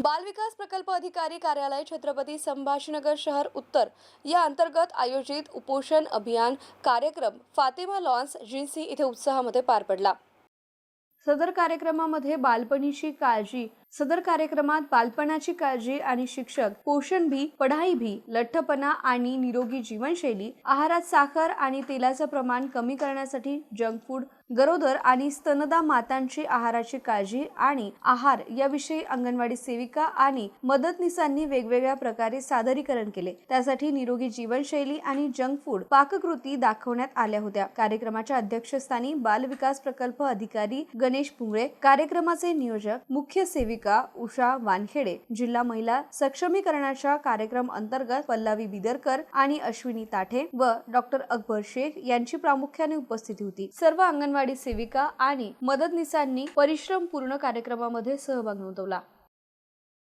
बालविकास प्रकल्प अधिकारी कार्यालय छत्रपती संभाजीनगर शहर उत्तर या अंतर्गत आयोजित उपोषण अभियान कार्यक्रम फातिमा लॉन्स जिन्सी इथे उत्साहामध्ये पार पडला. सदर कार्यक्रमामध्ये बालपणीची काळजी सदर कार्यक्रमात बालपणाची काळजी आणि शिक्षक पोषण भी पढाई भी लठ्ठपणा आणि निरोगी जीवनशैली आहारात साखर आणि तेलाचं प्रमाण कमी करण्यासाठी जंक फूड गरोदर आणि स्तनदा मातांची आहाराची काळजी आणि आहार याविषयी अंगणवाडी सेविका आणि मदतनीसांनी वेगवेगळ्या प्रकारे सादरीकरण केले. त्यासाठी निरोगी जीवनशैली आणि जंक फूड पाककृती दाखवण्यात आल्या होत्या. कार्यक्रमाच्या अध्यक्षस्थानी बाल विकास प्रकल्प अधिकारी गणेश पुंगळे कार्यक्रमाचे नियोजक मुख्य सेविका उषा वानखेडे जिल्हा महिला सक्षमीकरणाच्या कार्यक्रम अंतर्गत पल्लवी बिदरकर आणि अश्विनी ताठे व डॉक्टर अकबर शेख यांची प्रामुख्याने उपस्थिती होती. सर्व अंगणवाडी सेविका आणि मदतनीसांनी परिश्रम पूर्ण कार्यक्रमामध्ये सहभाग नोंदवला.